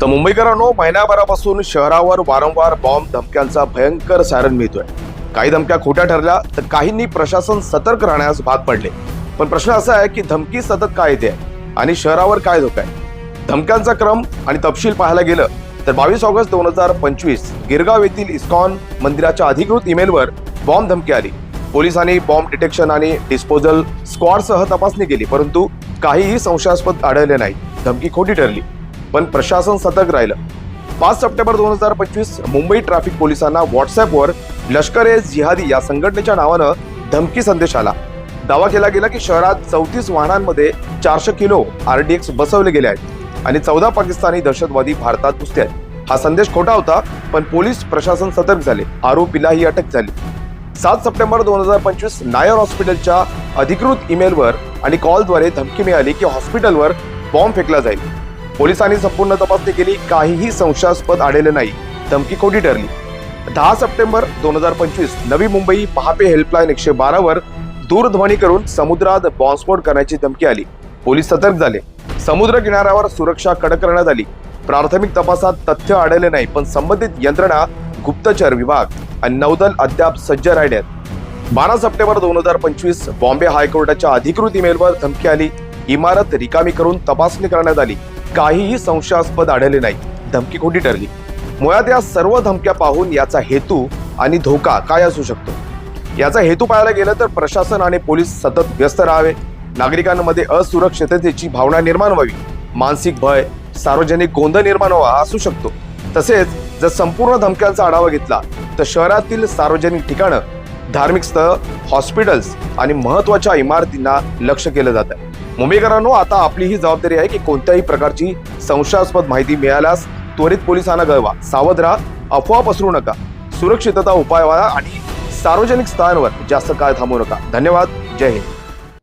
तर मुंबईकरांनो महिन्याभरापासून शहरावर वारंवार बॉम्ब धमक्यांचा भयंकर सायरन मिळतोय. काही धमक्या खोट्या ठरल्या तर काहींनी प्रशासन सतर्क राहण्यास भाग पडले. पण प्रश्न असा आहे की धमकी सतत काय येते? आणि शहरावर काय धोका आहे? धमक्यांचा क्रम आणि तपशील पाहायला गेलं तर बावीस ऑगस्ट दोन हजार पंचवीस गिरगाव येथील इस्कॉन मंदिराच्या अधिकृत ईमेलवर बॉम्ब धमकी आली. पोलिसांनी बॉम्ब डिटेक्शन आणि डिस्पोजल स्क्वॉडसह तपासणी केली परंतु काहीही संशयास्पद आढळले नाही. धमकी खोटी ठरली. पण प्रशासन सतर्क राहिलं. पाच सप्टेंबर दोन हजार पंचवीस मुंबई ट्रॅफिक पोलिसांना व्हॉट्सअपवर लष्कर ए जिहादी या संघटनेच्या नावानं धमकी संदेश आला. दावा केला गेला की शहरात चौतीस वाहनांमध्ये चारशे किलो आरडीएक्स बसवले गेले आहेत आणि चौदा पाकिस्तानी दहशतवादी भारतात घुसले आहेत. हा संदेश खोटा होता पण पोलीस प्रशासन सतर्क झाले. आरोपीलाही अटक झाली. सात सप्टेंबर दोन हजार पंचवीस नायर हॉस्पिटलच्या अधिकृत ईमेलवर आणि कॉलद्वारे धमकी मिळाली की हॉस्पिटलवर बॉम्ब फेकला जाईल. पोलिसांनी संपूर्ण तपासणी केली काहीही संशयास्पद आढळले नाही. धमकी खोटी ठरली. दहा सप्टेंबर दोन हजार पंचवीस नवी मुंबई पहापे हेल्पलाईन एकशे बारावर दूरध्वनी करून समुद्रात बॉम्बस्फोट करण्याची धमकी आली. पोलीस सतर्क झाले. समुद्र किनाऱ्यावर सुरक्षा कडक करण्यात आली. प्राथमिक तपासात तथ्य आढळले नाही पण संबंधित यंत्रणा गुप्तचर विभाग आणि नौदल अद्याप सज्ज राहिल्यात बारा सप्टेंबर दोन हजार पंचवीस बॉम्बे हायकोर्टाच्या अधिकृत ईमेलवर धमकी आली. इमारत रिकामी करून तपासणी करण्यात आली. काहीही संशयास्पद आढळले नाही. धमकी खोटी ठरली? मुळात या सर्व धमक्या पाहून याचा हेतू आणि धोका काय असू शकतो? याचा हेतू पाहायला गेलं तर प्रशासन आणि पोलीस सतत व्यस्त राहावे. नागरिकांमध्ये असुरक्षिततेची भावना निर्माण व्हावी. मानसिक भय सार्वजनिक गोंधळ निर्माण व्हावा असू शकतो. तसेच जर संपूर्ण धमक्यांचा आढावा घेतला तर शहरातील सार्वजनिक ठिकाणं धार्मिक स्थळ हॉस्पिटल्स आणि महत्त्वाच्या इमारतींना लक्ष केलं जात. आहे मुंबईकरांनो आता आपली ही जबाबदारी आहे की कोणत्याही प्रकारची संशयास्पद माहिती मिळाल्यास त्वरित पोलिसांना कळवा. सावध राहा अफवा पसरू नका सुरक्षितता उपाय व्हा आणि सार्वजनिक स्थळांवर जास्त काळ थांबू नका. धन्यवाद जय हिंद.